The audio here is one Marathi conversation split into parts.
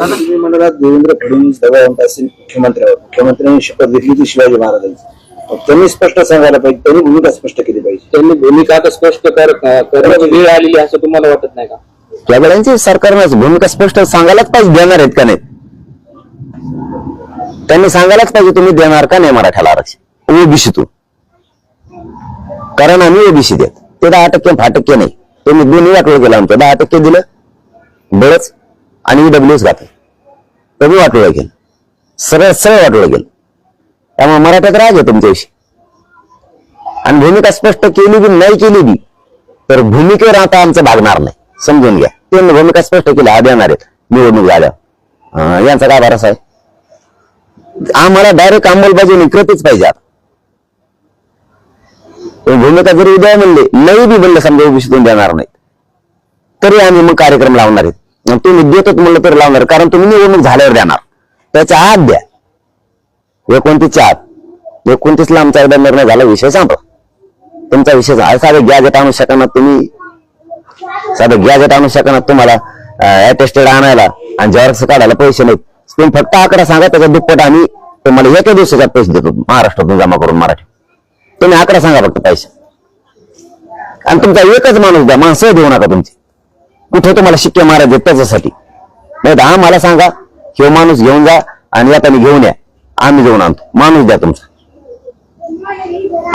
तुम्ही देवेंद्र फडणवीस दबाव आणत असेल मुख्यमंत्र्यावर मुख्यमंत्र्यांनी शपथ घेतली ती शिवाजी महाराजांची. त्यांनी स्पष्ट सांगायला पाहिजे त्यांनी भूमिका स्पष्ट केली पाहिजे. त्यांनी भूमिका आता स्पष्ट कर करण्याची वेळ आलेली असं तुम्हाला वाटत नाही का? या वेळांची सरकारनं भूमिका स्पष्ट सांगायलाच पाहिजे देणार आहेत का नाही? त्यांनी सांगायलाच पाहिजे तुम्ही देणार का नाही मराठ्याला आरक्षण? ओबीसीतून. कारण आम्ही ओबीसी देत. ते दहा टक्के दहा टक्के नाही. तुम्ही दोन्ही वाटलं केलं आमचं. दहा टक्के दिलं. बळच आणि डब्ल्यूच घातलं कमी वाटलं गेलं सरळ सरळ वाटलं गेलं त्यामुळे मराठ्यात राज आहे तुमच्याविषयी. आणि भूमिका स्पष्ट केली बी नाही केली बी तर भूमिकेवर आता आमचं भागणार नाही. समजून घ्या. त्यांनी भूमिका स्पष्ट केली हा देणार आहेत. निवडणूक झाल्या यांचा काय भरोसा आहे? आम्हाला डायरेक्ट अंमलबजावणी करतेच पाहिजे आता. भूमिका जरी उद्या म्हणले नाही बी म्हणलं समजा ओबीसीतून देणार नाहीत. तरी आम्ही मग कार्यक्रम लावणार आहेत. तुम्ही देतच म्हणलं तरी लावणार कारण तुम्ही निवडणूक झाल्यावर देणार. त्याच्या आत द्या. एकोणतीसच्या आत. एकोणतीसला आमचा एकदा निर्णय झाला विषय सांगतो तुमचा विषय साधं गॅजेट आणू शकणार तुम्ही? साधं गॅजेट आणू शकणार तुम्हाला? अटेस्टेड आणायला आणि झेरॉक्स काढायला पैसे नाहीत. तुम्ही फक्त आकडा सांगा त्याच्या दुप्पट आम्ही तुम्हाला एका दिवसाचा पैसे देतो. महाराष्ट्रातून जमा करून मराठी. तुम्ही आकडा सांगा फक्त पैसे. आणि तुमचा एकच माणूस द्या. माणसं देऊ नका तुमची. कुठे तुम्हाला शिक्के मारायचे त्याच्यासाठी? नाही तर आम्हाला सांगा हे माणूस घेऊन जा आणि येताना घेऊन या. आम्ही घेऊन आणतो. माणूस द्या तुमचा.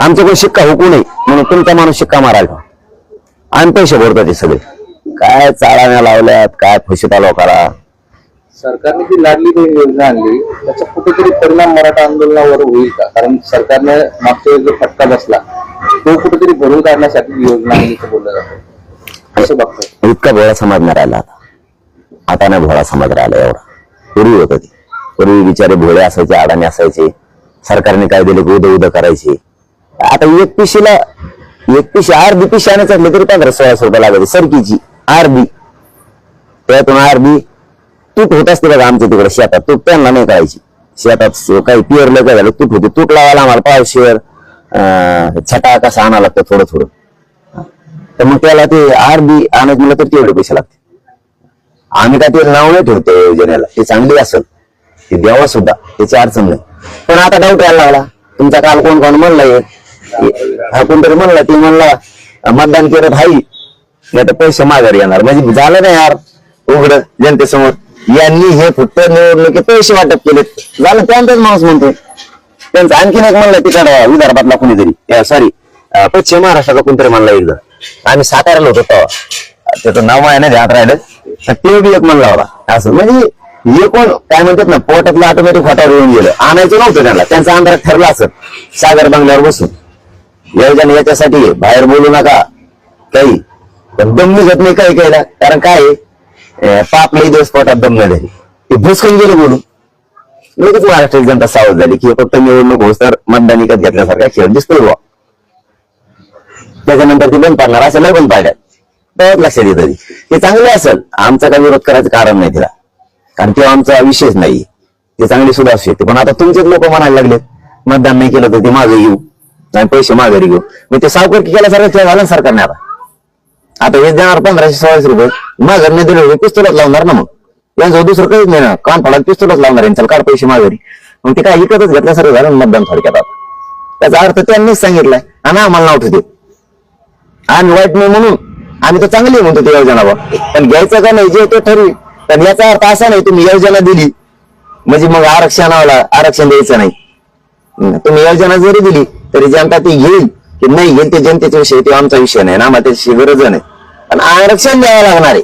आमचे कोण शिक्का हुकू नये म्हणून तुमचा माणूस शिक्का मारायला ठेवा. आम्ही पैसे भरतो ते सगळे. काय चाळाण्या लावल्यात काय फुशिता लोकाला. सरकारने जी लाडली बहीण योजना आणली त्याचा कुठेतरी परिणाम मराठा आंदोलनावर होईल का? कारण सरकारने मागच्या वेळेस जो फटका बसला तो कुठेतरी भरून काढण्यासाठी योजना आणल्याचं बोललं जातं. असं बघतो इतका भोळा समाज नाही राहिला आता. आता नाही भोळा समाज राहिला एवढा. पूर्वी होत ते. पूर्वी बिचारे भोळे असायचे अडाणी असायचे. सरकारने काय दिले की उद उद करायचे. आता एक पिशीला एक पिशी अर्धी पिशी आणि असलं तरी पंधरा सोळाशे रुपये लागायचे सरकीची आरबी. त्यातून आरबी तूट होत असते बघा आमच्या तिकडे शेतात. तूट त्यांना नाही करायची. शेतात काही पिअरलं काय झालं तूट होते. तूट लावायला आम्हाला पावशेर अं, छटा कसा आणावं लागतं थोडं थोडं. तर मग त्याला ते अर्धी आणत म्हणलं तर तेवढे पैसे लागते आम्ही काय ते नाव नाही ठेवतो योजनेला. ते चांगली असेल. ते द्यावा सुद्धा. त्याची अडचण नाही. पण आता डाऊट यायला लागला. तुमचा काल कोण कोण म्हणला हे? हा कोणतरी म्हणला ते म्हणला मतदान केलं भाई नाही तर पैसे माघारी येणार. म्हणजे झालं नाही यार. उघड जनतेसमोर. यांनी हे फक्त निवडणुकीत पैसे वाटप केलेत. झालं त्यांचाच माणूस म्हणतो त्यांचं आणखीन एक म्हणलं तिकडं विदर्भातला कोणीतरी. सॉरी पश्चिम महाराष्ट्राचा कोणतरी म्हणला एकदा. आम्ही साताऱ्याला होतो तेव्हा. त्याचं नाव आहे ना ध्यात राहिलं. तर ते बी एक म्हणला होता. असं. म्हणजे हे कोण काय म्हणतात ना पोटातलं ऑटोमॅटिक फाटावर येऊन गेलं. आणायचं नव्हतं त्यांना. त्यांचा अंधार ठरला असं. सागर बंगल्यावर बसून. योजना याच्यासाठी बाहेर बोलू नका. काही. पण दम निघत नाही काही कायला कारण काय पाप लई दिवस पोटात दम नाही झाली. ते भुसकून गेलं बोलून. लगेच महाराष्ट्राची जनता सावध झाली की फक्त निवडणूक होस तर मतदान विकत घेतल्यासारखा खेळ दिसतोय बुवा. त्याच्यानंतर ती बंद पाडणार असं नाही बंद पाडल्यात तर लक्षात येतं ते. चांगले असेल आमचा काही विरोध करायचं कारण नाही तिला. कारण तेव्हा आमचा विषयच नाही. ते चांगली सुद्धा असू शकते पण आता तुमचेच लोक म्हणायला लागलेत मतदान नाही केलं तर ते मागे येऊ. नाही पैसे माघारी घेऊ. मग ते सावकर केल्यासारखं खेळ झाला सरकारने आता. आता हे देणार पंधराशे सोळाशे रुपये. माघार नाही दिले पिस्तुलाच लावणार ना मग. यांचं दुसरं काहीच नाही ना. कान फाडात पिस्तुलाच लावणार यांच्याला काढ पैसे माघारी. मग ते काय विकतच घेतल्यासारखं झालं मतदान थोडक्यात आता. त्याचा अर्थ त्यांनीच सांगितलाय. आणि आम्हाला नाव ठेवते आम्ही वाईट नाही म्हणून आम्ही तर चांगली म्हणतो ती योजना बा पण घ्यायचं का नाही जे तो ठरवी. पण याचा अर्थ असा नाही तुम्ही योजना दिली म्हणजे मग आरक्षणाला आरक्षण द्यायचं नाही. तुम्ही योजना जरी दिली तरी जनता ती घेईल. की नाही घेईल ते जनतेचा विषय तो आमचा विषय नाही ना आम्हाला त्याची गरज नाही. पण आरक्षण द्यावं लागणार आहे.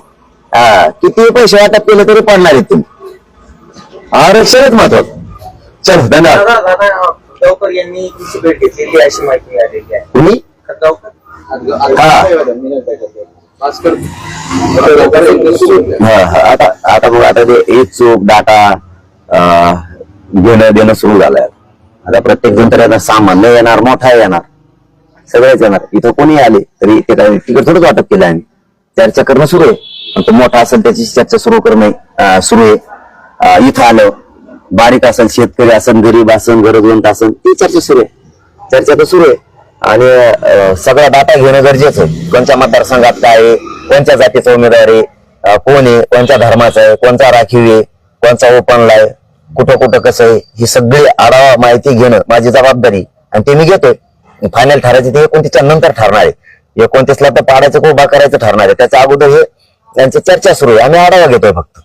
हा, किती पैसे वाटप केले तरी पडणार आहेत तुम्ही. आरक्षणच महत्वाचं. चल धन्यवाद. यांनी भेट घेतलेली अशी माहिती मिळालेली आहे. आता आता बघ आता ते एक चूक डाटा घेणं देणं सुरू झालंय. आता प्रत्येक जण तरी आता सामान्य येणार मोठा येणार. सगळेच येणार. इथं कोणी आले तरी ते काय तिकडे थोडंच वाटप केलं आम्ही. चर्चा करणं सुरू आहे. पण तो मोठा असेल त्याची चर्चा सुरू करणे सुरू आहे. इथं आलं बारीक असेल शेतकरी असेल गरीब असेल गरजवंत असेल ती चर्चा सुरू आहे. चर्चा तर सुरू आहे. आणि सगळा डाटा घेणं गरजेचं आहे. कोणत्या मतदारसंघात काय आहे कोणत्या जातीचा उमेदवार आहे कोण आहे कोणत्या धर्माचा आहे कोणता राखीव आहे कोणचा ओपनला आहे कुठं कुठं कसं आहे ही सगळी आढावा माहिती घेणं माझी जबाबदारी आणि ते मी घेतोय. फायनल ठरायचे ते एकोणतीसच्या नंतर ठरणार आहे. एकोणतीसला तर पाडायचं खूप उभा करायचं ठरणार आहे. त्याच्या अगोदर हे त्यांची चर्चा सुरू आहे. आम्ही आढावा घेतोय फक्त.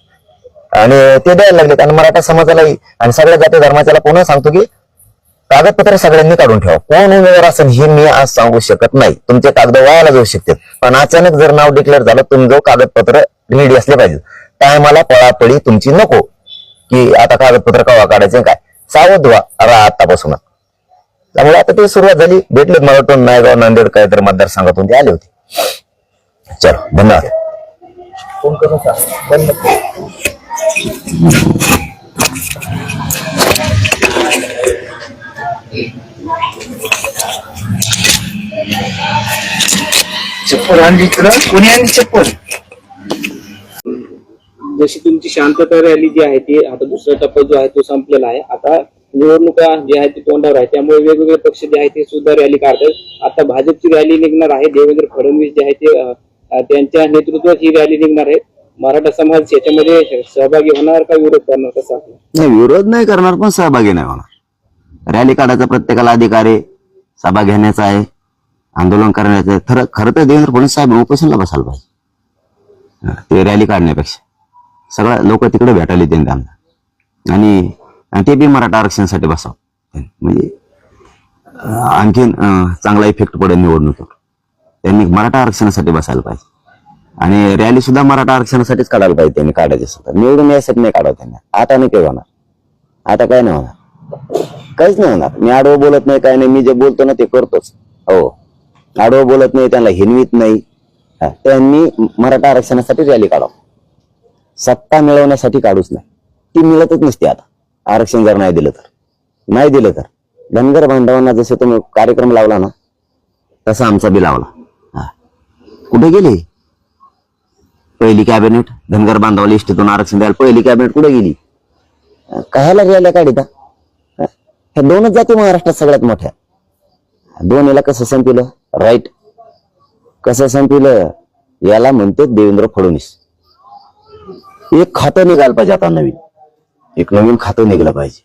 आणि ते द्यायला लागले आणि मराठा समाजालाही आणि सगळ्या जाती धर्माच्याला पुन्हा सांगतो की कागदपत्र सगळ्यांनी काढून ठेवा. कोण उमेदवार असेल हे मी आज सांगू शकत नाही. तुमचे कागद वायाला जाऊ शकतात. पण अचानक जर नाव डिक्लेअर झालं तुमचं कागदपत्र रेडी असले पाहिजे. टायमाला पळापळी तुमची नको. की आता कागदपत्र कवा काढायचे काय? सावध व्हा. रा आतापासून त्यामुळे आता ते सुरुवात झाली. भेटलेत मला वाटतं नायगाव नांदेड काय तर मतदारसंघातून ते आले होते. चलो धन्यवाद. फोन करून चप्पल आणली इकडं कोणी आणली चप्पल? जशी तुमची शांतता रॅली जी आहे ती आता दुसरा टप्पा जो आहे तो संपलेला आहे. आता निवडणुका जी आहे ती तोंडावर आहे त्यामुळे वेगवेगळे पक्ष जे आहेत ते सुद्धा रॅली काढतात. आता भाजपची रॅली निघणार आहे देवेंद्र फडणवीस जे आहे ते त्यांच्या नेतृत्वात ही रॅली निघणार आहे. मराठा समाज याच्यामध्ये सहभागी होणार का विरोध करणार कसा नाही विरोध नाही करणार पण सहभागी नाही होणार. रॅली काढायचा प्रत्येकाला अधिकार आहे सभा घेण्याचा आहे आंदोलन करण्याचं आहे. खरं खरं तर देवेंद्र फडणवीस साहेब उपोषणला बसायला पाहिजे. ते रॅली काढण्यापेक्षा. सगळं लोक तिकडे भेटायला येतील त्यांना. आणि आणि ते बी मराठा आरक्षणासाठी बसाव. म्हणजे आणखीन चांगला इफेक्ट पडेल निवडणुकीवर. त्यांनी मराठा आरक्षणासाठी बसायला पाहिजे. आणि रॅली सुद्धा मराठा आरक्षणासाठीच काढायला पाहिजे त्यांनी काढायची सुद्धा. निवडून यासाठी नाही काढावं त्यांनी. आता नाही काही होणार. आता काय नाही होणार. काहीच नाही होणार. मी आडवं बोलत नाही काय नाही. मी जे बोलतो ना ते करतोच. हो. आडवं बोलत नाही त्यांना हिनवीत नाही. हा, त्यांनी मराठा आरक्षणासाठी रॅली काढावं. सत्ता मिळवण्यासाठी काढूच नाही. ती मिळतच नसते आता. आरक्षण जर नाही दिलं तर. नाही दिलं तर. धनगर बांधवांना जसे तुम्ही कार्यक्रम लावला ना तसा आमचा बी लावला. हा. कुठे गेली? पहिली कॅबिनेट धनगर बांधवाला इष्टीतून आरक्षण द्यायला. पहिली कॅबिनेट कुठे गेली? कशाला रॅल्या काढिता ह्या दोनच जाती महाराष्ट्रात सगळ्यात मोठ्या. दोन याला कसं संपलं? राईट कसं संपलं? याला म्हणते देवेंद्र फडणवीस. एक खातं निघालं पाहिजे आता नवीन. एक नवीन खातं निघलं पाहिजे.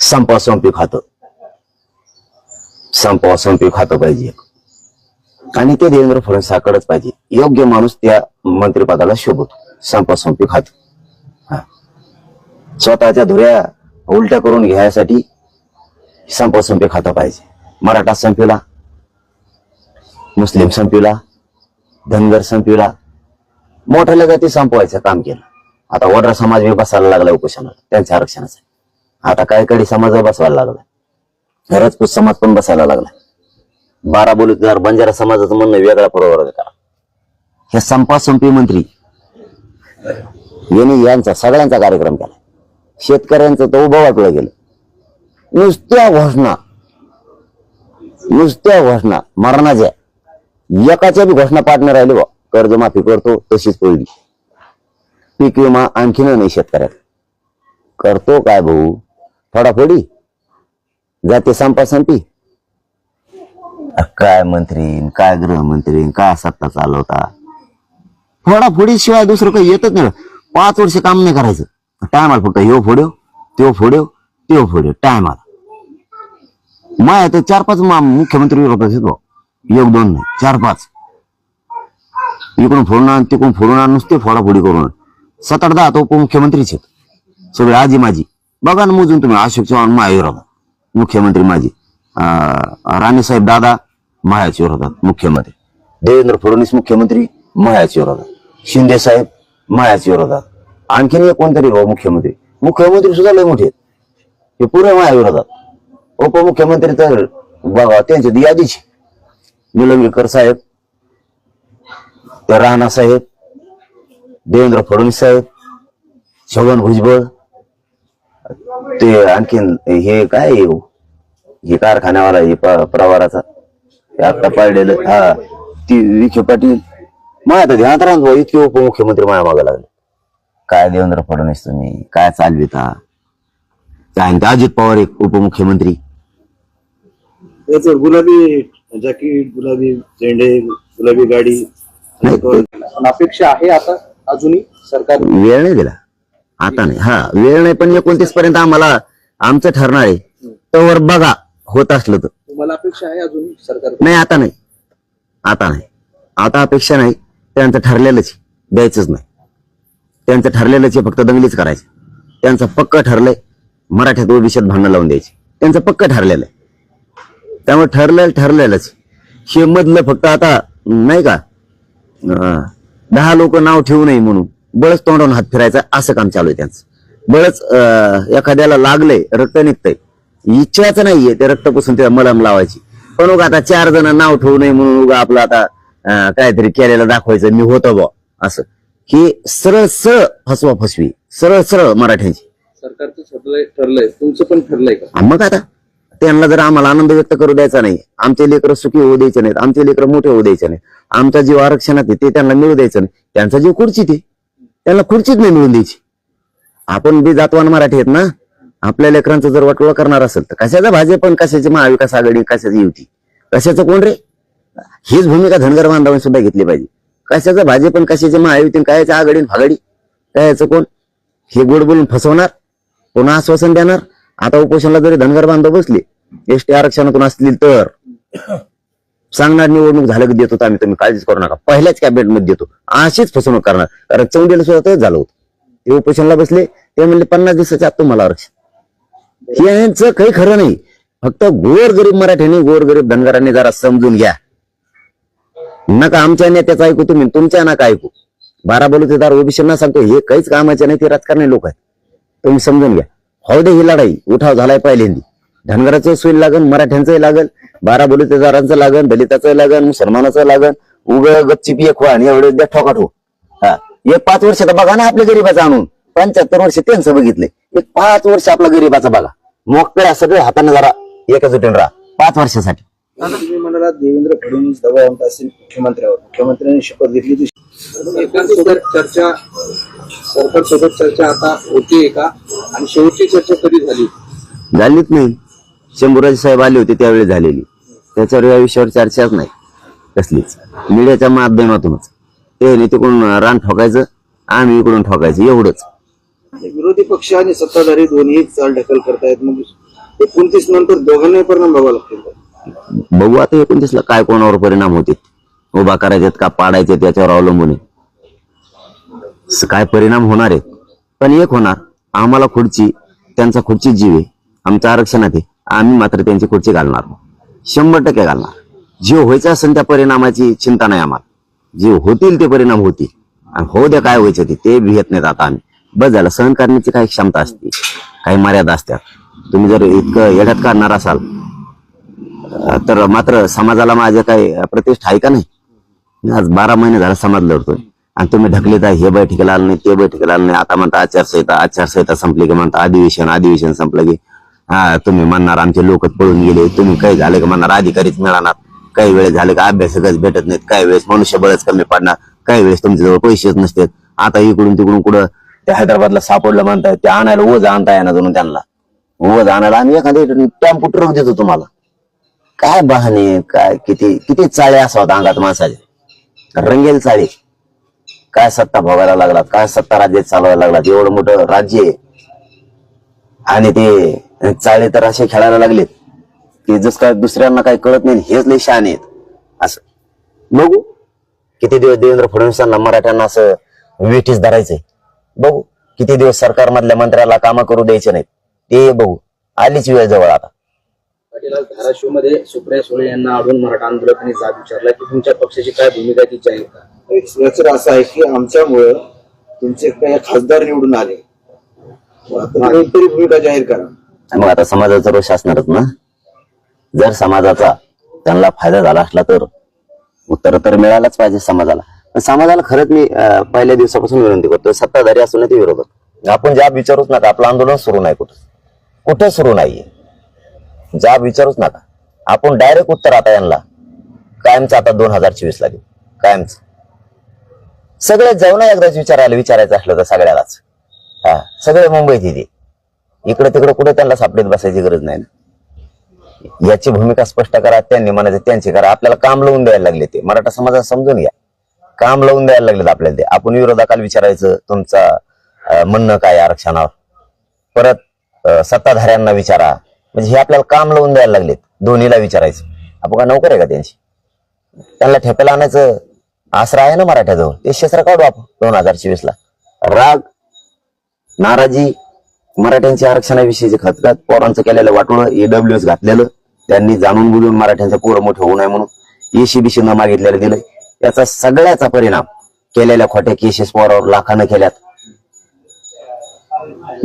संपा संपी खातं. संपा संपी खातं पाहिजे एक. आणि ते देवेंद्र फडणसाकडच पाहिजे. योग्य माणूस त्या मंत्रिपदाला शोभतो. संपा संपी हा. स्वतःच्या धुऱ्या उलट्या करून घ्यायसाठी संपा संपी खातं पाहिजे. मराठा संपीला मुस्लिम संपीला धनगर संपीला मोठ्या जाती संपवायचं काम केलं. आता वडरा समाज मी बसायला लागला उपोषणाला त्यांच्या आरक्षणासाठी. आता काय कडी समाज बसवायला लागला राजपूत समाज पण बसायला लागला बारा बोलीदार बंजारा समाजाचं म्हणणं वेगळा बरोबर करा. हे संपा संपी मंत्री यांनी यांचा सगळ्यांचा कार्यक्रम केला शेतकऱ्यांचं तो उभं वाटलं गेलं नुसत्या घोषणा. नुसत्या घोषणा. मरणाच्या. एकाच्या बी घोषणा पाठ राहिले राहिली बा. कर्जमाफी करतो तशीच पडली पीक विमा आणखीन नाही शेतकऱ्यात करतो काय भाऊ? फोडाफोडी? जाते संपा संपी काय मंत्री काय गृहमंत्री काय सत्ता चालवता? फोडाफोडी शिवाय दुसरं काही येतच नाही. पाच वर्ष काम नाही करायचं. टायमाला फक्त ह्यो फोड्यो त्यो फोड्यो त्यो फोड्यो टायमाला. माय तर चार पाच मुख्यमंत्री विरोधात योग एक दोन नाही चार पाच. इकडून फोडून आण तिकडून फोडून आण नुसते फोडाफोडी करून आण. सात आठ दहा तो उपमुख्यमंत्रीच आहेत. सगळे आजी माझी बघा ना मोजून तुम्ही अशोक चव्हाण माया मुख्यमंत्री माझी राणेसाहेब राणीसाहेब दादा मायाची विरोधात मुख्यमंत्री. देवेंद्र फडणवीस मुख्यमंत्री मायाच्या विरोधात. शिंदे साहेब मायाच्या विरोधात. आणखीन एक कोणतरी भाऊ मुख्यमंत्री. मुख्यमंत्री सुद्धा लय मोठे आहेत. हे पुरे माया विरोधात. उपमुख्यमंत्री तर बघा त्यांची यादीची. निलंगेकर साहेब राणा साहेब देवेंद्र फडणवीस साहेब छगन भुजबळ ते आणखीन हे काय हो? हे? कारखान्यावाला हे प्रवाराचा. हे आता पाळलेलं हा ती विखे पाटील. माझ्या आता ध्यानात राहून भाऊ, इतके उपमुख्यमंत्री माया मागा लागले. काय देवेंद्र फडणवीस तुम्ही? काय चालविता काय म्हणते अजित पवार एक उपमुख्यमंत्री. गुलाबी जॅकेट गुलाबी झेंडे गुलाबी गाडी. पण अपेक्षा आहे आता अजूनही सरकार वेळ नाही दिला. आता नाही. हा वेळ नाही पण एकोणतीस पर्यंत आम्हाला आमचं ठरणार आहे. तोवर बघा होत असलं तर. तुम्हाला अपेक्षा आहे अजूनही सरकार नाही आता नाही. आता नाही. आता अपेक्षा नाही. त्यांचं ठरलेलंच. द्यायचंच नाही. त्यांचं ठरलेलंच आहे फक्त दंगलीच करायचे. त्यांचं पक्क ठरलंय मराठ्यात ओबीसीत भांडणं लावून द्यायची. त्यांचं पक्क ठरलेलं आहे. त्यामुळे ठरलेलं ठरलेलंच. हे मधलं फक्त आता नाही का? दहा लोक नाव ठेवू नये म्हणून. बळच तोंडावून हात फिरायचा असं काम चालू आहे त्यांचं. बळच अं, एखाद्याला लागलंय रक्त निघतंय. इच्छाच नाहीये ते रक्त पुसून त्याला मलम लावायची. पण उगा आता चार जण नाव ठेवू नये म्हणून उगा आपलं आता काहीतरी केलेलं दाखवायचं मी होतो बा असं. ही सरळ सरळ फसवा फसवी सरळ सरळ मराठ्यांची. सरकारचं ठरलंय ठरलंय. तुमचं पण ठरलंय का? आणि मग आता त्यांना जर आम्हाला आनंद व्यक्त करू द्यायचा नाही आमचे लेकरं सुखी होऊ द्यायचे नाहीत आमचे लेकरं मोठे होऊ द्यायचे नाही आमचा जीव आरक्षणात आहे ते त्यांना मिळू द्यायचं नाही. त्यांचा जीव खुर्चीत आहे. त्यांना खुर्चीत नाही मिळून द्यायची. आपण बी जातवान मराठी आहेत ना आपल्या लेकरांचं जर वाटोळं करणार असेल तर कशाचा भाजप पण कशाची महाविकास आघाडी कशाची युती? कशाचं कोण रे? हीच भूमिका धनगर बांधवांनी सुद्धा घेतली पाहिजे. कशाचं भाजी पण कशाचे महायुती कायच्या आघाडी फागडी कायचं कोण? हे गोड बोलून फसवणार पुन्हा आश्वासन देणार. आता उपोषणला जरी धनगर बांधव बसले एसटी आरक्षणातून असतील तर. सांगणार निवडणूक झालं की देतो आम्ही तुम्ही काळजीच करू नका. पहिल्याच कॅबिनेटमध्ये देतो. अशीच फसवणूक करणार. कारण चौंडीला सुद्धा तेच झालं होतं. ते उपोषणला बसले ते म्हणले पन्नास दिवसाच्या आत तुम्हाला आरक्षण. यांचं काही खरं नाही. फक्त गोर गरीब मराठ्यांनी गोर गरीब धनगरांनी जरा समजून घ्या. नका आमच्या नेत्याचं ऐकू तुम्ही तुमच्या नका ऐकू. बारा बलुतेदार ओबीसींना सांगतो हे काहीच कामाचे नाही ते राजकारणी लोक आहेत. तुम्ही समजून घ्या. हो दे ही लढाई उठाव झालाय पहिल्यांदी. धनगराचं सोयी लागन मराठ्यांचंही लागल बारा बलुतेदारांचं लागन दलिताचं लागन मुसलमानाचं लागन उग गपचिप एक व्हा आणि एवढे द्या ठोका ठो हा. एक पाच वर्ष तर बघा ना आपल्या गरीबाचं आणून. पंच्याहत्तर वर्ष त्यांचं बघितले. एक पाच वर्ष आपला गरीबाचा बघा. मोकळ्या सगळे हाताने जरा एकच राहा. पाच वर्षासाठी. तुम्ही म्हणाला देवेंद्र फडणवीस दबाव आणत असेल मुख्यमंत्र्यावर. मुख्यमंत्र्यांनी शपथ घेतली ती सरकारसोबत चर्चा सरकारसोबत चर्चा आता होतीये का आणि शेवटची चर्चा कधी झाली? झालीच नाही. शंभूराज साहेब आले होते त्यावेळी झालेली. त्याच्यावर या विषयावर चर्चाच नाही. कसलीच. मीडियाच्या माध्यमातूनच. ते नाही तिकडून रान ठोकायचं आम्ही इकडून ठोकायचं एवढंच. विरोधी पक्ष आणि सत्ताधारी दोन्ही चाल ढकल करतायत मग एकोणतीस नंतर दोघांनाही परिणाम बघावा लागतील. बघू आता एकोणतीसला काय कोणावर परिणाम होते. उभा करायचेत का पाडायचे त्याच्यावर अवलंबून आहे. काय परिणाम होणार आहे पण एक होणार. आम्हाला खुर्ची त्यांचा खुर्ची जीव आहे. आमच्या आरक्षणात आहे. आम्ही मात्र त्यांची खुर्ची घालणार शंभर टक्के घालणार. जीव व्हायचा असेल त्या परिणामाची चिंता नाही आम्हाला. जे होतील ते परिणाम होतील. आणि हो द्या काय व्हायचं ते ते भियत नाहीत आता आम्ही. बस झालं. सहन करण्याची काही क्षमता असते. काही मर्यादा असतात. तुम्ही जर इतकं येड्यात काढणार असाल तर मात्र समाजाला माझ्या काही प्रतिष्ठा आहे का नाही? मी आज बारा महिने झाला समाज लढतोय. आणि तुम्ही ढकलीत आहे हे बैठकीला आलं नाही ते बैठकीला आलं नाही. आता म्हणता आचारसंहिता आचारसंहिता संपली की म्हणता अधिवेशन अधिवेशन संपलं की हा तुम्ही म्हणणार आमचे लोक पळून गेले तुम्ही काही झाले का म्हणणार अधिकारीच मिळणार. काही वेळेस झाले का अभ्यासकच भेटत नाहीत काही वेळेस मनुष्यबळच कमी पडणार काही वेळेस तुमच्याजवळ पैसेच नसतात. आता इकडून तिकडून कुठं त्या हैदराबादला सापडलं म्हणताय ते आणायला ओझ आणता येणार जणू त्यांना. ओझ आणायला आम्ही एखादी टेम्पो ट्रक देतो तुम्हाला. काय बहाणे काय किती किती चाळे असावत अंगात माणसाचे? रंगेल चाळे. काय सत्ता भोगायला लागलात? काय सत्ता राज्यात चालवायला लागलात? एवढं मोठं राज्य आहे. आणि ते चाळे तर असे खेळायला लागलेत की जस काय दुसऱ्यांना काही कळत नाही हेच लय शान आहेत. असं. बघू. किती दिवस देवेंद्र फडणवीसांना मराठ्यांना असं वेठीच धरायचंय. बघू. किती दिवस सरकारमधल्या मंत्र्याला कामं करू द्यायचे नाहीत. ते बघू. आलीच वेळ जवळ आता. पाटील आज धाराशिवमध्ये सुप्रिया सुळे यांना अडून मराठा आंदोलकांनी जाब विचारला की तुमच्या पक्षाची काय भूमिका ती जाहीर का एक असं आहे की आमच्यामुळं तुमचे काही खासदार निवडून आले. तरी भूमिका जाहीर करा. मग आता समाजाचा रोष असणारच ना? जर समाजाचा त्यांना फायदा झाला असला तर उत्तर तर मिळालंच पाहिजे समाजाला. पण समाजाला खरंच मी पहिल्या दिवसापासून विनंती करतो सत्ताधारी असून ते विरोधक. आपण जाब विचारूच नका आपलं आंदोलन सुरू नाही कुठं. कुठं सुरू नाहीये. जाब विचारूच नका. आपण डायरेक्ट उत्तर आता यांना. कायमचं आता दोन हजार चोवीस लागेल. कायमच. सगळे जाऊन एकदाच विचारायला विचारायचं असलं तर सगळ्यालाच. हा सगळे मुंबईत येते इकडे तिकडे कुठे त्यांना सापडीत बसायची गरज नाही ना. याची भूमिका स्पष्ट करा त्यांनी म्हणायचं त्यांची करा. आपल्याला काम लावून द्यायला लागले ते. मराठा समाजाला समजून घ्या. काम लावून द्यायला लागलेत आपल्याला ते. आपण विरोधाकाल विचारायचं तुमचं म्हणणं काय आरक्षणावर? परत सत्ताधाऱ्यांना विचारा. म्हणजे हे आपल्याला काम लावून द्यायला लागलेत. दोन्हीला विचारायचं. आपण का नोकर आहे का त्यांची? त्यांना ठेप्याला आणायचं. आसरा आहे ना मराठ्याजवळ. ते शस्त्र काढू आपण दोन हजार चोवीस ला राग नाराजी मराठ्यांच्या आरक्षणाविषयीचे खतखत पोरांचं केलेलं वाटोळं ईडब्ल्यू एस घातलेलं त्यांनी जाणून बुजून मराठ्यांचं पोरं मोठं होऊ नये म्हणून एसीबीसी न मागितलेलं दिलं याचा सगळ्याचा परिणाम केलेल्या खोट्या केसेस पोरावर लाखानं केल्यात.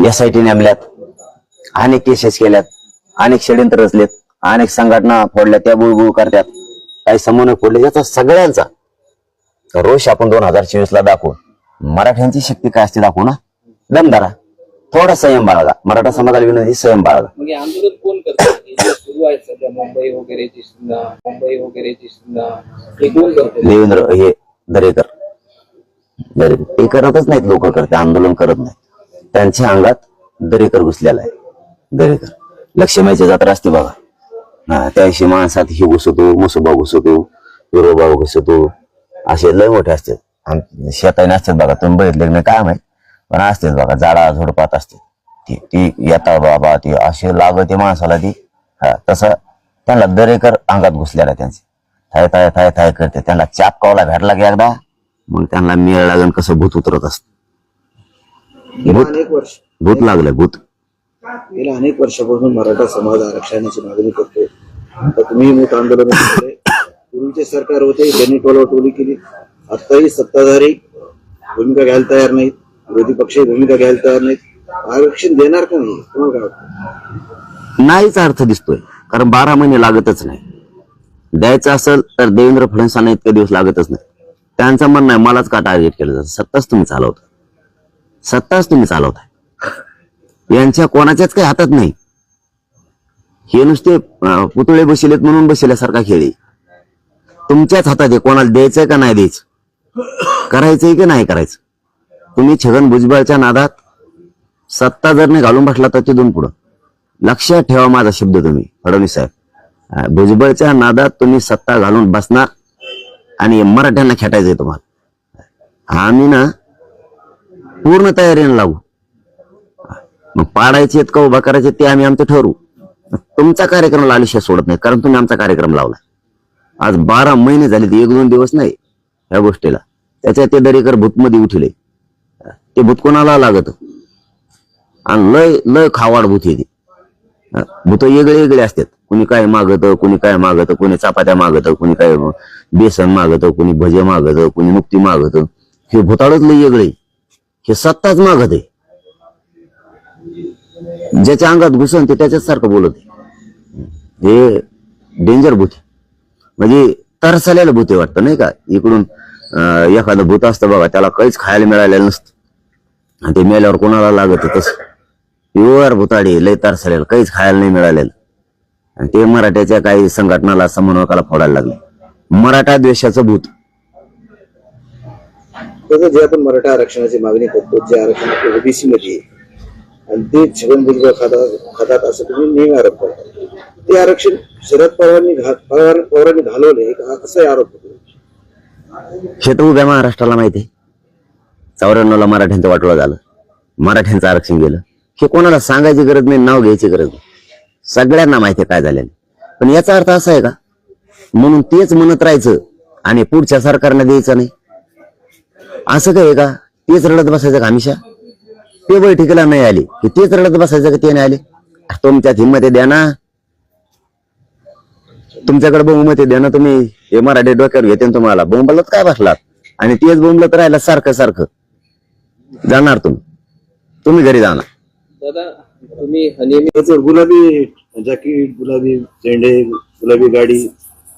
एसआयटी नेमल्यात. अनेक केसेस केल्यात. अनेक षडयंत्र रचलेत अनेक संघटना फोडल्या त्या बुळबुळ करतात. काही समन्वय फोडले याचा सगळ्यांचा रोष आपण दोन हजार चोवीस ला दाखवू. मराठ्यांची शक्ती काय असते दाखवू ना? दमदारा थोडा संयम बाळगा. मराठा समाजाला विनंती संयम बाळगा. हे आंदोलन कोण करतं? हे मुंबई मुंबई हे देवेंद्र हे दरेकर. दरेकर. ते करतच नाहीत लोक करते आंदोलन करत नाहीत. त्यांच्या अंगात दरेकर घुसलेला आहे. दरेकर. लक्ष्मीची जत्रा असते बघा. हा त्याशी माणसात ही घुसतो मुसोबा घुसतो विरोबा घुसतो असे लय मोठे असतात. आम- शेताने असतात बघा. तुम्ही बघितले नाही काय माहीत पण असतेच बघा झाडा झुडपात असते ती ती येता बाबा ती असे लागते माणसाला ती. हा तसं त्यांना दरेकर अंगात घुसलेला त्यांचे. थाय थाय थाय थाय करते. त्यांना चाप कावला भेटला की एकदा मग त्यांना मेळ लागून कसं भूत उतरत असत. भूत भूत लागलं भूत. गेल्या अनेक वर्षापासून मराठा समाज आरक्षणाची मागणी करतोय. तर तुम्ही मोठं आंदोलन पूर्वीचे सरकार होते त्यांनी टोलवाटोली केली. आताही सत्ताधारी भूमिका घ्यायला तयार नाहीत. विरोधी पक्ष भूमिका घ्यायला तयार नाहीत. आरक्षण देणार का नाही? तुम्हाला काय वाटतं? नाहीच अर्थ दिसतोय कारण बारा महिने लागतच नाही. द्यायचं असेल तर देवेंद्र फडणवीसांना इतके दिवस लागतच नाही. त्यांचं म्हणणं आहे मलाच का टार्गेट केलं जातं? सत्ताच तुम्ही चालवता. सत्ताच तुम्ही चालवताय. यांच्या कोणाच्याच काही हातात नाही. हे नुसते पुतळे बसलेत म्हणून बसल्यासारखा खेळ आहे. तुमच्याच हातात आहे कोणाला द्यायचंय का नाही द्यायचं? करायचंय की नाही करायचं? तुम्ही छगन भुजबळच्या नादात सत्ता जर नाही घालून बसला तर तिथून पुढं. लक्षात ठेवा माझा शब्द तुम्ही फडणवीस साहेब. भुजबळच्या नादात तुम्ही सत्ता घालून बसणार आणि मराठ्यांना खेटायचंय तुम्हाला. आम्ही ना पूर्ण तयारीने लागू. मग पाडायचे का उभा करायचे ते आम्ही आमचं ठरवू. तुमचा कार्यक्रम लालिशा सोडत नाही कारण तुम्ही आमचा कार्यक्रम लावला आज बारा महिने झाले ते एक दोन दिवस नाही या गोष्टीला. त्याच्या ते दरेकर भूतमध्ये उठले. ते भूत कोणाला लागत? आणि लय लय खावाड भूत येते. भूत वेगळे वेगळे असतात. कुणी काय मागत कुणी काय मागत कुणी चपात्या मागत कुणी काय बेसन मागत कुणी भजे मागत कुणी मुक्ती मागत. हे भूताळच लय वेगळे. हे सत्ताच मागत आहे. ज्याच्या अंगात घुसन ते त्याच्याच सारखं बोलत हे डेंजर भूत म्हणजे तरसलेलं भूत आहे वाटतं नाही का? इकडून एखादं भूत असतं बघा त्याला काहीच खायला मिळालेलं नसतं. आणि ते मेल्यावर कोणाला लागत तस? प्युअर भुताडी लय तरसलेलं काहीच खायला नाही मिळालेलं. आणि ते मराठ्याच्या काही संघटनाला समन्वयकाला फोडायला लागले. मराठा द्वेषाचं भूत. तसं जे आपण मराठा आरक्षणाची मागणी करतो जे आरक्षण ओबीसी मध्ये आहे, आणि ते छगन भुजबळ खातात खातात असं तुम्ही नेहमी आरोप करता. ते आरक्षण शरद पवारांनी पवार पवारांनी घालवले हा असा आरोप होतो. हे तर उभ्या महाराष्ट्राला माहिती आहे. चौऱ्याण्णवला मराठ्यांचं वाटोळं झालं. मराठ्यांचं आरक्षण गेलं. हे कोणाला सांगायची गरज नाही नाव घ्यायची गरज नाही. सगळ्यांना माहिती आहे काय झालेलं पण याचा अर्थ असा आहे का? म्हणून तेच म्हणत राहायचं आणि पुढच्या सरकारने द्यायचं नाही. असं काय आहे का? तेच रडत बसायचं का हमेशा? ते बैठकीला नाही आले. की तेच रडत बसायचं का ते नाही आले? तुमच्यात हिंमत आहे द्या ना. तुमच्याकडे बहुमत आहे द्या ना तुम्ही. हे मराठी डोक्यावर घेते ना तुम्हाला. बोंबलत काय बसलात? आणि तेच बोंबलत राहिला सारखं सारखं. जाणार तुम्ही. तुम्ही घरी जाणार. दादा तुम्ही नेहमी त्याचं गुलाबी जॅकेट गुलाबी झेंडे गुलाबी गाडी.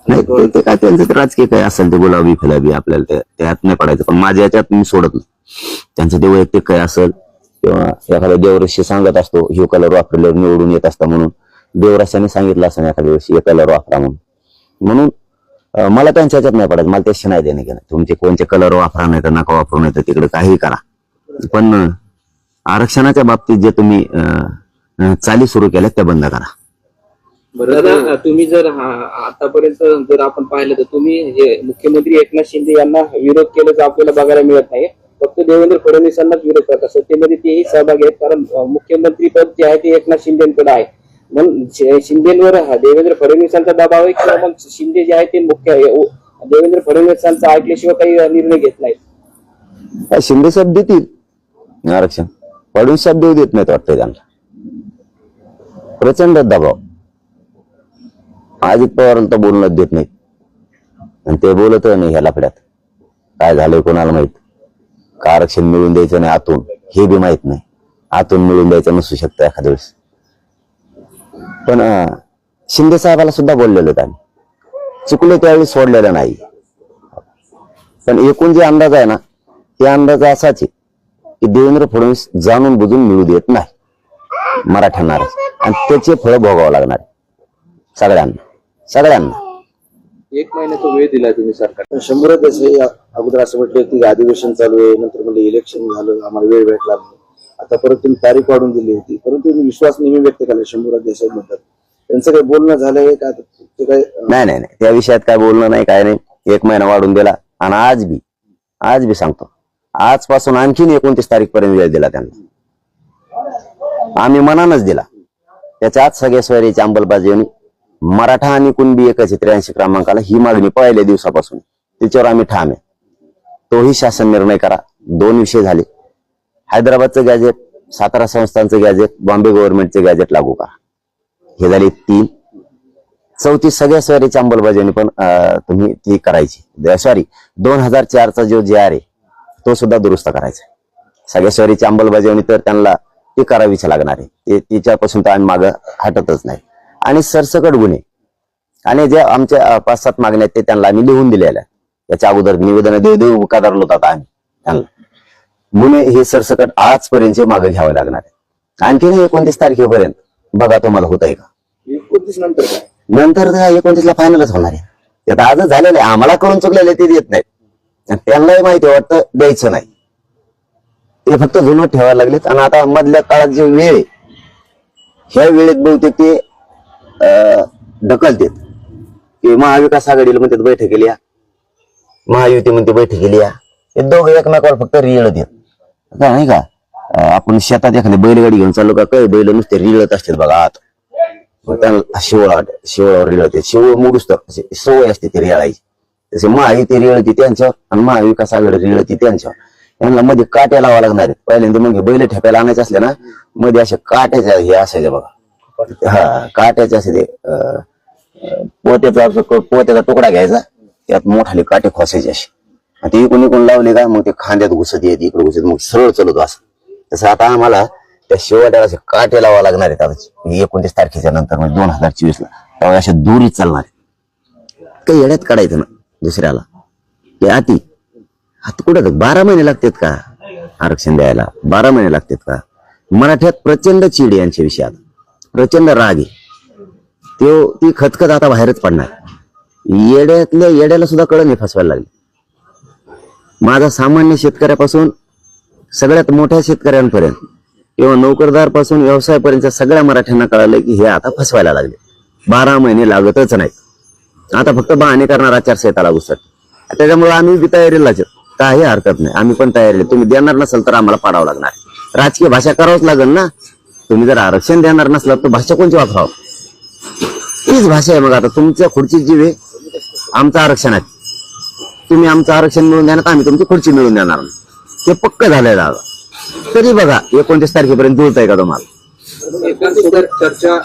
नाही ते- ते काय त्यांचं राजकीय काय असेल ते गुलाबी फिलाबी आपल्याला ते- त्यात नाही पडायचं. पण माझ्या याच्यात मी सोडत नाही. त्यांचं ते वैयक्तिक काय असेल किंवा एखाद्या देवऋषी सांगत असतो ह्यो कलर वापरल्यावर निवडून येत असता म्हणून. देवराशाने सांगितलं असं एखाद्या दिवशी हे कलर वापरा म्हणून. म्हणून मला त्यांच्या याच्यात नाही पडायचं. मला त्याशी नाही देणे घेणं. तुमचे कोणते कलर वापरा नाही तर नका वापरू नाही तर तिकडे काही करा. पण आरक्षणाच्या बाबतीत जे तुम्ही चाली सुरू केल्या त्या बंद करा. तुम्ही जर आतापर्यंत जर आपण पाहिलं तर तुम्ही हे मुख्यमंत्री एकनाथ शिंदे यांना विरोध केल्याचं आपल्याला बघायला मिळत नाही फक्त देवेंद्र फडणवीसांनाच विरोध करतात सत्तेमध्ये तेही सहभागी आहेत कारण मुख्यमंत्री पद जे आहे ते एकनाथ शिंदेकडे आहे. मग शिंदेवर देवेंद्र फडणवीसांचा दबाव आहे किंवा मग शिंदे जे आहे ते मुख्य आहे. देवेंद्र फडणवीसांचा ऐकल्याशिवाय काही निर्णय घेत नाही शिंदे साहेब देतील. आरक्षण. फडणवीस साहेब देऊ देत नाहीत वाटतं त्यांना. प्रचंड दबाव. अजित पवारांना तर बोलणं देत नाहीत. आणि ते बोलत नाही ह्या लफड्यात. काय झालंय कोणाला माहीत? का आरक्षण मिळून द्यायचं नाही आतून. हे बी माहीत नाही. आतून मिळून द्यायचं नसू शकतं एखाद्या वेळेस. पण शिंदे साहेबाला सुद्धा बोललेलो त्यांनी चुकले त्यावेळी सोडलेलं नाही. पण एकूण जे अंदाज आहे ना ते अंदाज असाच आहे की देवेंद्र फडणवीस जाणून बुजून मिळू देत नाही. मराठ्यांना. आणि त्याचे फळ भोगावं लागणार. सगळ्यांना. सगळ्यांना. एक महिन्याचा वेळ दिलाय तुम्ही सरकार शंभर अगोदर असं म्हटलं की अधिवेशन चालू आहे नंतर म्हणजे इलेक्शन झालं आम्हाला वेळ भेटला आता परत तुम्ही तारीख वाढून दिली होती. परंतु मी विश्वास नेहमी व्यक्त केला शंभूराज देसाई म्हणतात. त्यांचं काही बोलणं झालंय का? ते काय नाही नाही नाही. त्या विषयात काय बोलणं नाही काय नाही. एक महिना वाढून दिला. आणि आज बी आज बी सांगतो. आजपासून आणखीन एकोणतीस तारीख पर्यंत वेळ दिला त्यांना. आम्ही मनानच दिला. त्याच्यात सगळ्या स्वारीची अंमलबजावणी मराठा आणि कुणबी एकशे त्र्याऐंशी क्रमांकाला ही मागणी पहिल्या दिवसापासून. त्याच्यावर आम्ही ठाम आहे. तोही शासन निर्णय करा. दोन विषय झाले. हैदराबादचं गॅजेट सातारा संस्थांचं गॅजेट बॉम्बे गव्हर्नमेंटचं गॅजेट लागू करा. हे झाले तीन. चौथी सगळ्या स्वारीची अंमलबजावणी पण तुम्ही ती करायची. सॉरी दोन हजार चारचा जो जे आर आहे तो सुद्धा दुरुस्त करायचा सगळ्या स्वारीची अंमलबजावणी तर त्यांना ती करावीच लागणार आहे. ते तिच्यापासून तर आम्ही मागं हटतच नाही. आणि सरसकट गुन्हे. आणि जे आमच्या पाच सात मागण्या आहेत ते त्यांना आम्ही लिहून दिलेल्या याच्या अगोदर निवेदन देऊ देऊ कदारलो होता आम्ही. त्यांना हे सरसकट आजपर्यंत मागे घ्यावे लागणार आहे आणखीन एकोणतीस तारखेपर्यंत. बघा तुम्हाला होत आहे का? एकोणतीस नंतर नंतर एकोणतीस ला फायनलच होणार आहे. आता आजच झालेलं आहे. आम्हाला करून चुकलेले ते देत नाहीत. आणि त्यांनाही माहिती वाटतं द्यायचं नाही. ते फक्त जुनं ठेवायला लागलेत. आणि आता मधल्या काळात जे वेळ आहे ह्या वेळेत बहुतेक ते अं, ढकलतेत. की महाविकास आघाडीला म्हणतात बैठक केली महायुती म्हणते बैठक केली हे दोघं एकमेकावर फक्त रिळ देत काय नाही का? आपण शेतात एखादी बैलगाडी घेऊन चाललो का काही बैल नुसते रिळत असतात बघा आत. त्यांना शिवळा शिवळावर रिळते शिवळ मोडूस तर सवय असते ते रिळायची. तसे महायुती रिळती त्यांच्यावर आणि महाविकास आघाडी रिळती त्यांच्यावर. त्यांना मध्ये काट्या लावा लागणार आहेत. पहिल्यांदा मग हे बैल ठेपायला आणायचे असले ना मध्ये असे काट्याच्या हे असायचे बघा. हा काट्याचे असे ते पोत्याचा पोत्याचा तुकडा घ्यायचा. त्यात मोठाले काटे खोसायचे असे ते कोणी कोण लावले का मग ते खांद्यात घुसत येत इकडे घुसत मग सरळ चलतो असं. तसं आता आम्हाला त्या शेवट्याला असे काटे लावा लागणार आहेत आता. म्हणजे एकोणतीस तारखेच्या नंतर म्हणजे दोन हजार चोवीस ला त्यामुळे अशा दुरी चालणार आहेत. काही येड्यात काढायचं ना दुसऱ्याला. ते अति. आता कुठं बारा महिने लागतात का आरक्षण द्यायला? बारा महिने लागतात का? मराठ्यात प्रचंड चिड यांच्या विषयात प्रचंड राग आहे. तो ती खतखत आता बाहेरच पडणार. येड्यातल्या येड्याला सुद्धा कळ नाही फसवायला लागली. माझा सामान्य शेतकऱ्यापासून सगळ्यात मोठ्या शेतकऱ्यांपर्यंत किंवा नोकरदारपासून व्यवसायापर्यंत सगळ्या मराठ्यांना कळालं की हे आता फसवायला लागले. बारा महिने लागतच नाहीत. आता फक्त बहाणे करणार आचारसंहिता लागू सर त्याच्यामुळे आम्ही बी तयारीला काही हरकत नाही. आम्ही पण तयारी तुम्ही देणार नसाल तर आम्हाला पाडावं लागणार. राजकीय भाषा करावंच लागेल ना? तुम्ही जर आरक्षण देणार नसलं तर भाषा कोणती वापरावं? तीच भाषा आहे मग आता. तुमच्या खुर्ची जीव आहे. आमचं आरक्षण आहे. तुम्ही आमचं आरक्षण मिळून देणार तर आम्ही तुमची खुर्ची मिळून देणार. नाही. ते पक्क झालंय दादा. तरी बघा एकोणतीस तारखेपर्यंत जुळत आहे का तुम्हाला? चर्चा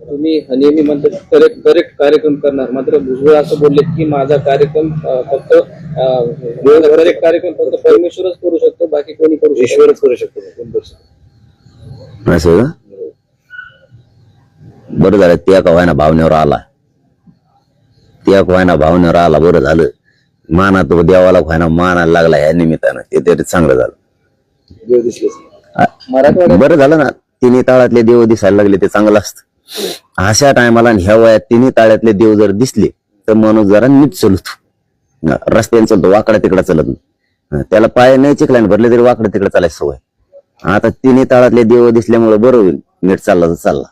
तुम्ही नेहमी म्हणतात करेक्ट करेक्ट कार्यक्रम करणार. मात्र भुजबळ असं बोलले की माझा कार्यक्रम फक्त करेक्ट कार्यक्रम फक्त परमेश्वरच करू शकतो बाकी कोणी करू शकतो ईश्वरच करू शकतो. असं बरं झालं त्या का व्हायना भावनेवर आला. त्या का व्हायना भावनेवर आला बरं झालं. माना तो देवाला व्हायना मानायला लागला या निमित्तानं. ते तरी चांगलं झालं. बरं झालं ना. तिन्ही ताळातले देव दिसायला लागले ते चांगलं असतं. अशा टायमाला ह्या वयात तिन्ही ताळ्यातले देव जर दिसले तर माणूस जरा नीट चलतो. रस्त्याने चालतो वाकडा तिकडा चलत नाही. त्याला पाय नाही चिकलाने भरले तरी वाकडा तिकडे चालायची सवय. आता तिन्ही ताळातले देव दिसल्यामुळे बरं होईल. नीट चालला तर चालला.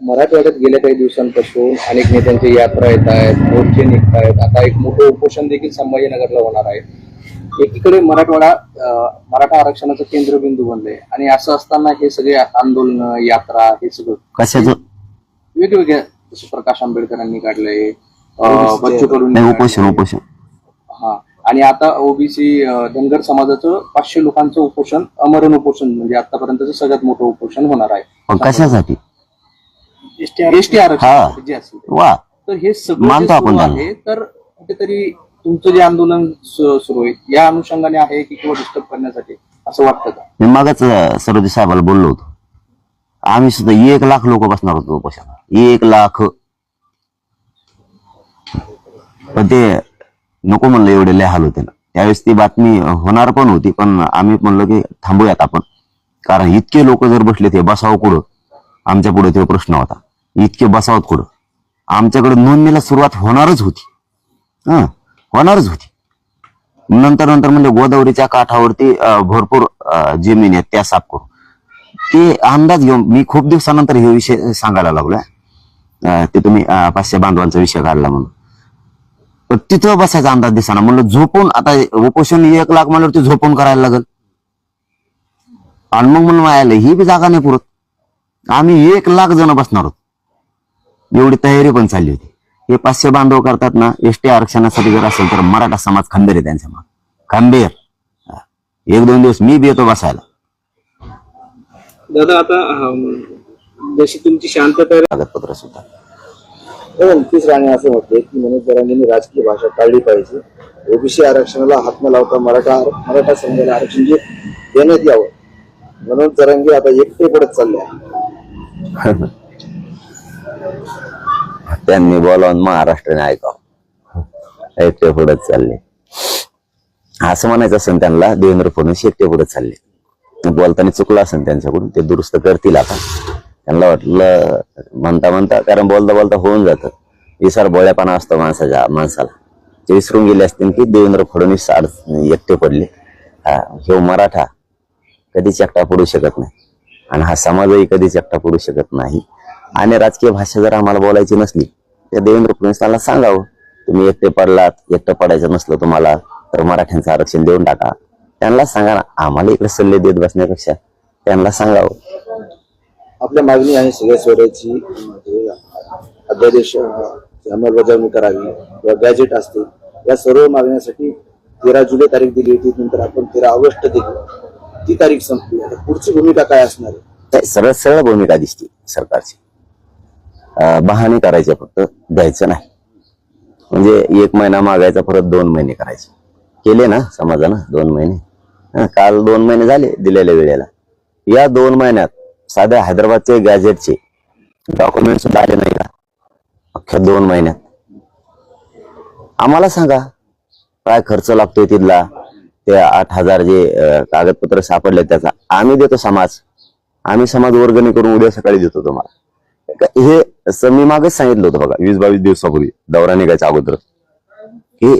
मराठवाड्यात गेल्या काही दिवसांपासून अनेक नेत्यांच्या यात्रा येत आहेत मोर्चे निघत आहेत. आता एक मोठं उपोषण देखील संभाजीनगरला होणार आहे. एकीकडे मराठवाडा मराठा आरक्षणाचं केंद्रबिंदू बनलंय आणि असं असताना हे सगळे आंदोलन यात्रा हे सगळं कशाचं? वेगवेगळ्या जसं प्रकाश आंबेडकरांनी काढलंय बच्चू कडूंनी उपोषण. उपोषण. हा. आणि आता ओबीसी धनगर समाजाचं पाचशे लोकांचं उपोषण अमरण उपोषण म्हणजे आतापर्यंतचं सगळ्यात मोठं उपोषण होणार आहे. कशासाठी? एसटी आरक्षण जे असेल. वा. तर हे सगळं जे मानतो आपण सुरू त्यांना. आहे तर कुठेतरी तुमचं जे आंदोलन सु- सुरू आहे या अनुषंगाने आहे की किंवा डिस्टर्ब करण्यासाठी असं वाटतं का? मी मागच सरोजी साहेबाला बोललो होतो. आम्ही सुद्धा एक लाख लोक बसणार होतो उपोषणाला. एक लाख. पण ते नको म्हणलं एवढे लय हाल होते ना. त्यावेळेस ती बातमी होणार पण होती पण आम्ही म्हणलो की थांबूयात आपण. कारण इतके लोक जर बसले ते बसावं कुठं? आमच्या पुढे तो प्रश्न होता. इतके बसावत कुठं? आमच्याकडे नोंदणीला सुरुवात होणारच होती. हं होणारच होती. नंतर नंतर म्हणजे गोदावरीच्या काठावरती भरपूर जमीन आहेत त्या साफ करू ते अंदाज घेऊन मी खूप दिवसानंतर हे विषय सांगायला लागलोय. ते तुम्ही पाचशे बांधवांचा विषय काढला म्हणून. पण तिथं बसायचा अंदाज दिसाना. म्हणलं झोपून आता उपोषण एक लाख म्हणलं ते झोपून करायला लागल. आणि मग म्हणून आलं ही बी जागा नाही पुरत. आम्ही एक लाख जण बसणार होतो. एवढी तयारी पण चालली होती. हे पाचशे बांधव करतात ना एसटी आरक्षणासाठी जर असेल तर मराठा समाज खंबीर आहे त्यांच्या मागे. खंबीर. हा. एक दोन दिवस मी बी येतो बसायला. दादा आता जशी तुमची शांतता कागदपत्र सुद्धा. हो नक्कीच राणे असं म्हणते की मनोज जरांगेंनी राजकीय भाषा टाळली पाहिजे. ओबीसी आरक्षणाला हात न लावता मराठा मराठा समाजाला आरक्षण जे देण्यात यावं. मनोज जरांगे आता एकटे पडत चालले आहे त्यांनी बोलावून महाराष्ट्राने ऐकावं. एकटे पुढे चालले. असं म्हणायचं असेल त्यांना देवेंद्र फडणवीस एकटे पुढे चालले. बोलताना चुकलं असेल त्यांच्याकडून ते दुरुस्त करतील आता. त्यांना वाटलं म्हणता म्हणता कारण बोलता बोलता होऊन जातं. विसार बोळ्यापणा असतो माणसाच्या माणसाला. ते विसरून गेले असतील की देवेंद्र फडणवीस एकटे पडले. हा, ह्यो मराठा कधीच एकटा पडू शकत नाही. आणि हा समाजही कधीच एकटा पडू शकत नाही. आणि राजकीय भाषा जर आम्हाला बोलायची नसली तर देवेंद्र फडणवीसांना सांगावं तुम्ही एकटे पडलात एकटं पडायचं नसलं तुम्हाला तर मराठ्यांचं आरक्षण देऊन टाका. त्यांना सांगा ना आम्हाला इकडे सल्ले देत बसण्यापेक्षा त्यांना सांगावं. आपल्या मागणी आहे सगळ्या सोडायची अध्यादेश अंमलबजावणी करावी किंवा गॅजेट असतील या सर्व मागण्यासाठी तेरा जुलै तारीख दिली होती नंतर आपण तेरा ऑगस्ट दिली ती तारीख संपली आता पुढची भूमिका काय असणार आहे? काय सरळ सरळ भूमिका दिसते सरकारची. अं, बहाणे करायचे फक्त द्यायचं नाही. म्हणजे एक महिना मागायचा परत दोन महिने करायचे. केले ना समाजानं दोन महिने? हं, काल दोन महिने झाले दिलेल्या वेळेला. या दोन महिन्यात साध्या हैदराबादचे गॅजेटचे डॉक्युमेंट सुद्धा आले नाही का? अख्ख्या दोन महिन्यात. आम्हाला सांगा काय खर्च लागतोय तिथला? ते आठ हजार जे कागदपत्र सापडले त्याचा आम्ही देतो समाज. आम्ही समाज वर्गणी करून उद्या सकाळी देतो तुम्हाला. हे मी मागच सांगितलं होतं बघा वीस बावीस दिवसापूर्वी दौरा निघायच्या अगोदर. की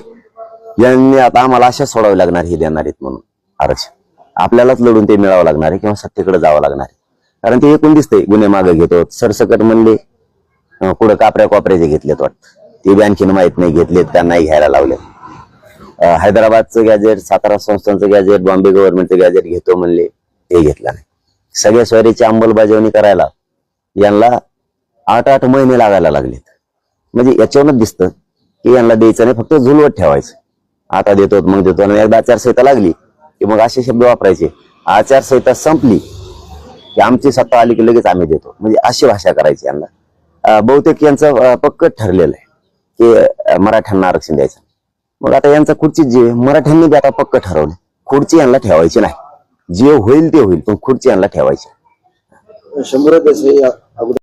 यांनी आता आम्हाला अशा सोडावे लागणार हे देणार आहेत म्हणून आरक्षण. आपल्यालाच लढून ते मिळावं लागणार आहे किंवा सत्तेकडे जावं लागणार आहे. कारण ते एकूण दिसतंय गुन्हे मागे घेतो. सरसकट म्हणले पुढं कापऱ्या कोपऱ्याचे घेतलेत वाटत. ते बी आणखीन नाही घेतलेत का नाही घ्यायला लावले हैदराबादचं गॅजेट सातारा संस्थांचं गॅजेट बॉम्बे गव्हर्नमेंटचं गॅजेट घेतो म्हणले ते घेतलं नाही. सगळ्या स्वारीची अंमलबजावणी करायला यांना आठ आठ महिने लागायला लागलेत. म्हणजे याच्यावरच दिसतं की यांना द्यायचं नाही फक्त झुलवत ठेवायचं. आता देतो मग देतो आणि एकदा आचारसंहिता लागली की मग असे शब्द वापरायचे. आचारसंहिता संपली की आमची सत्ता आली की लगेच आम्ही देतो. म्हणजे अशी भाषा करायची यांना. बहुतेक यांचं पक्क पक्कच ठरलेलं आहे की मराठ्यांना आरक्षण द्यायचं. मग आता यांचा खुर्ची जे मराठ्यांनी बी आता पक्क ठरवलं खुर्ची यांना ठेवायची नाही. जे होईल ते होईल पण खुर्ची यांना ठेवायची शंभर अगोदर